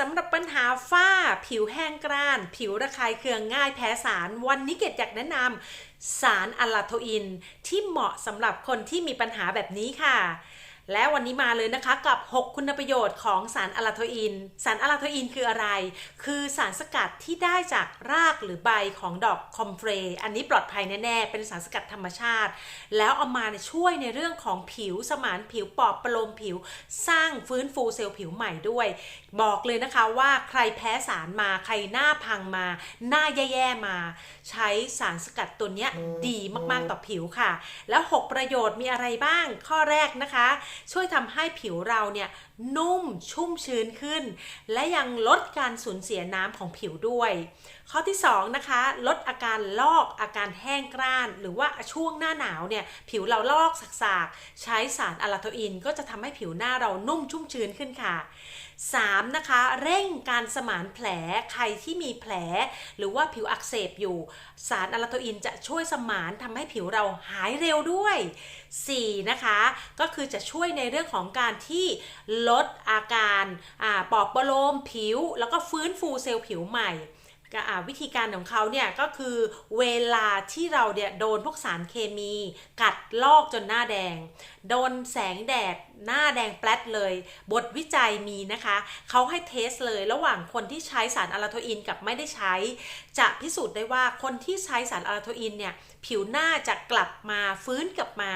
สำหรับปัญหาฝ้า ผิวแห้งกร้าน ผิวระคายเคืองง่ายแพ้สาร วันนี้เกดอยากแนะนำสารอะลาโทอิน ที่เหมาะสำหรับคนที่มีปัญหาแบบนี้ค่ะ และวันนี้มาเลยนะคะกับ 6 คุณประโยชน์ของสารอะลาโทอิน สารอะลาโทอินคืออะไร คือสารสกัดที่ได้จากรากหรือใบของดอกคอมเฟรอันนี้ปลอดภัยแน่ๆ เป็นสารสกัดธรรมชาติ แล้วเอามาเนี่ยช่วยในเรื่องของผิวสมานผิวปอบประโลมผิว สร้างฟื้นฟูเซลล์ผิวใหม่ด้วย บอกเลยนะคะว่าใครแพ้สารมาใครหน้าพังมา หน้าแย่ๆมา ใช้สารสกัดตัวเนี้ยดีมากๆต่อผิวค่ะ แล้ว 6 ประโยชน์มีอะไรบ้างข้อแรกนะคะช่วยทำให้ผิวเราเนี่ยนุ่มชุ่มชื้นขึ้น และยังลดการสูญเสียน้ำของผิวด้วย ข้อที่2นะคะลดอาการลอกอาการแห้งกร้าน หรือว่าช่วงหน้าหนาวเนี่ยผิวเราลอกสากๆ ใช้สารอะลาโทอิน ก็จะทำให้ผิวหน้าเรานุ่มชุ่มชื้นขึ้นค่ะ 3. นะคะ เร่งการสมานแผลใครที่มีแผล หรือว่าผิวอักเสบอยู่ สารอะลาโทอินจะช่วยสมานทำให้ผิวเราหายเร็วด้วย 4. นะคะ ก็คือจะช่วยในเรื่องของการที่ลดอาการอปอบประโลมผิว แล้วก็ฟื้นฟูเซลล์ผิวใหม่ ก็วิธีการของเขาเนี่ยก็คือเวลาที่เราเนี่ยโดนพวกสารเคมี กัดลอกจนหน้าแดง โดนแสงแดดหน้าแดงแปลดเลย บทวิจัยมีนะคะเขาให้เทสเลยระหว่างคนที่ใช้สารอะลาโทอินกับไม่ได้ใช้ จะพิสูจน์ได้ว่าคนที่ใช้สารอะลาโทอินเนี่ยผิวหน้าจะกลับมาฟื้นกลับมา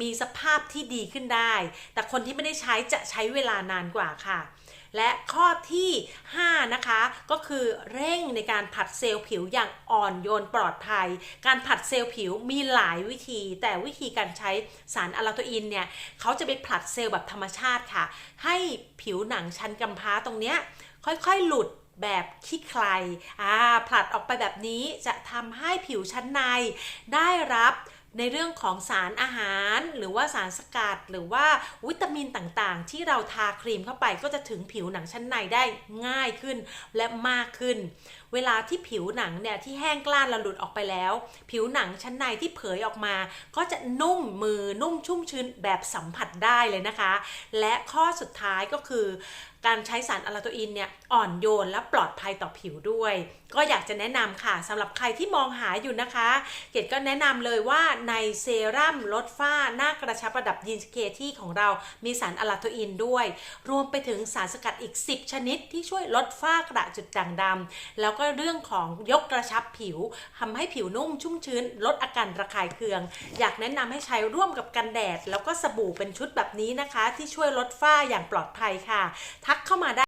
มีสภาพที่ดีขึ้นได้ แต่คนที่ไม่ได้ใช้จะใช้เวลานานกว่าค่ะ และข้อที่ 5 นะคะ ก็คือเร่งในการผัดเซลล์ผิวอย่างอ่อนโยนปลอดภัย การผัดเซลล์ผิวมีหลายวิธี แต่วิธีการใช้สารอะลาโทอินเนี่ยเขาจะไปผลัดเซลล์แบบธรรมชาติค่ะ ให้ผิวหนังชั้นกำพร้าตรงเนี้ยค่อยๆหลุดแบบขี้ใครอ่าผลัดออกไปแบบนี้จะทำให้ผิวชั้นในได้รับ ในเรื่องของสารอาหารหรือว่าสารสกัดหรือว่าวิตามินต่างๆ ที่เราทาครีมเข้าไปก็จะถึงผิวหนังชั้นในได้ง่ายขึ้นและมากขึ้น เวลาที่ผิวหนังเนี่ยที่แห้งกล้านเราหลุดออกไปแล้ว ผิวหนังชั้นในที่เผยออกมา ก็จะนุ่มมือนุ่มชุ่มชื้นแบบสัมผัสได้เลยนะคะ และข้อสุดท้ายก็คือการใช้สารอะลาโทอินเนี่ยอ่อนโยนและปลอดภัยต่อผิวด้วย ก็อยากจะแนะนำค่ะสำหรับใครที่มองหาอยู่นะคะ เกดก็แนะนำเลยว่าในเซรั่มลดฝ้าหน้ากระชับระดับยินสเคที่ของเรามีสารอะลาโทอินด้วย รวมไปถึงสารสกัดอีก 10 ชนิดที่ช่วยลดฝ้ากระจุดด่างดำแล้วก็เรื่องของยกกระชับผิวทำให้ผิวนุ่มชุ่มชื้น ลดอาการระคายเคือง อยากแนะนำให้ใช้ร่วมกับกันแดด แล้วก็สบู่เป็นชุดแบบนี้นะคะ ที่ช่วยลดฝ้าอย่างปลอดภัยค่ะทักเข้ามาได้